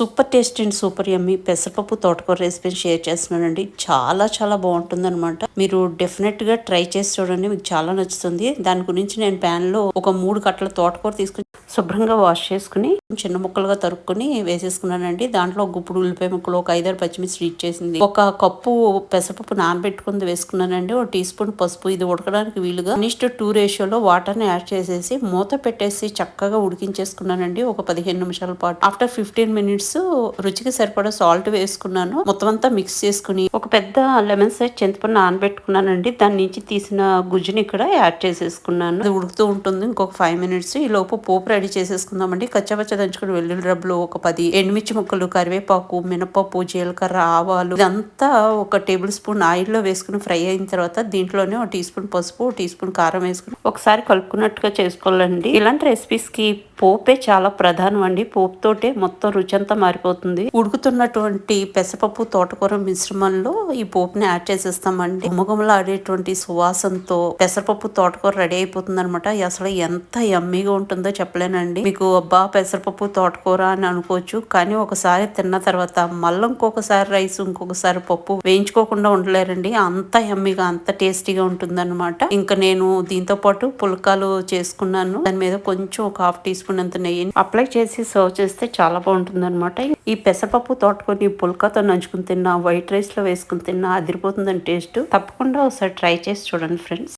Super taste and super yummy పెసరపప్పు తోటకూర రెసిపీని షేర్ చేస్తున్నానండి. చాలా చాలా బాగుంటుందన్నమాట. మీరు డెఫినెట్గా ట్రై చేసి చూడండి. మీకు చాలా నచ్చుతుంది. దాని గురించి నేను ప్యాన్లో ఒక మూడు కట్టల తోటకూర తీసుకుని శుభ్రంగా వాష్ చేసుకుని చిన్న ముక్కలుగా తరుక్కుని వేసేసుకున్నానండి. దాంట్లో ఒక గుప్పుడు ఉల్లిపాయ ముక్కలు ఒక ఐదారు పచ్చిమిర్చి రీడ్ చేసింది. ఒక కప్పు పెసరపప్పు నానబెట్టుకుని వేసుకున్నానండి. ఒక టీ స్పూన్ పసుపు. ఇది ఉడకడానికి వీలుగా నెక్స్ట్ టూ రేషియోలో వాటర్ని యాడ్ చేసేసి మూత పెట్టేసి చక్కగా ఉడికించేసుకున్నానండి. ఒక పదిహేను నిమిషాల పాటు. ఆఫ్టర్ ఫిఫ్టీన్ మినిట్స్ రుచికి సరిపడా సాల్ట్ వేసుకున్నాను. మొత్తం అంతా మిక్స్ చేసుకుని ఒక పెద్ద లెమన్ సైజ్ చింతపండు నానబెట్టుకున్నానండి. దాని నుంచి తీసిన గుజ్జుని ఇక్కడ యాడ్ చేసేసుకున్నాను. అది ఉడుకుతూ ఉంటుంది. ఇంకొక ఫైవ్ మినిట్స్ ఈ లోపు పోపు రెడీ చేసేసుకుందామండి. కచ్చపచ్చ దంచుకుని వెల్లుల్లి రబ్బులు ఒక పది ఎండుమిర్చి ముక్కలు కరివేపాకు మినపప్పు జీలకర్ర ఆవాలు ఇదంతా ఒక టేబుల్ స్పూన్ ఆయిల్లో వేసుకుని ఫ్రై అయిన తర్వాత దీంట్లోనే ఒక టీ స్పూన్ పసుపు టీ స్పూన్ కారం వేసుకుని ఒకసారి కలుపుకున్నట్టుగా చేసుకోవాలండి. ఇలాంటి రెసిపీస్కి పోపే చాలా ప్రధానం అండి. పోపుతోటే మొత్తం రుచి అంతా మారిపోతుంది. ఉడుకుతున్నటువంటి పెసరపప్పు తోటకూర మిశ్రమంలో ఈ పోపుని యాడ్ చేసేస్తామండి. గుమగుమలాడేటువంటి సువాసనతో పెసరపప్పు తోటకూర రెడీ అయిపోతుంది అనమాట అసలు ఎంత ఎమ్మీగా ఉంటుందో చెప్పానండి మీకు అబ్బా పెసరపప్పు తోటకూర అని అనుకోవచ్చు. కానీ ఒకసారి తిన్న తర్వాత మళ్ళీ ఇంకొకసారి రైస్ ఇంకొకసారి పప్పు వేయించుకోకుండా ఉండలేరండి. అంత ఎమ్మిగా అంత టేస్టీగా ఉంటుంది అనమాట ఇంకా నేను దీంతో పాటు పుల్కాలు చేసుకున్నాను. దాని మీద కొంచెం ఒక హాఫ్ టీ స్పూన్ అంత నెయ్యిని అప్లై చేసి సర్వ్ చేస్తే చాలా బాగుంటుంది అనమాట ఈ పెసరపప్పు తోటకొని పుల్కాతో నంచుకుని తిన్నా వైట్ రైస్లో వేసుకుని తిన్నా అదిరిపోతుందని టేస్ట్ తప్పకుండా ఒకసారి ట్రై చేసి చూడండి ఫ్రెండ్స్.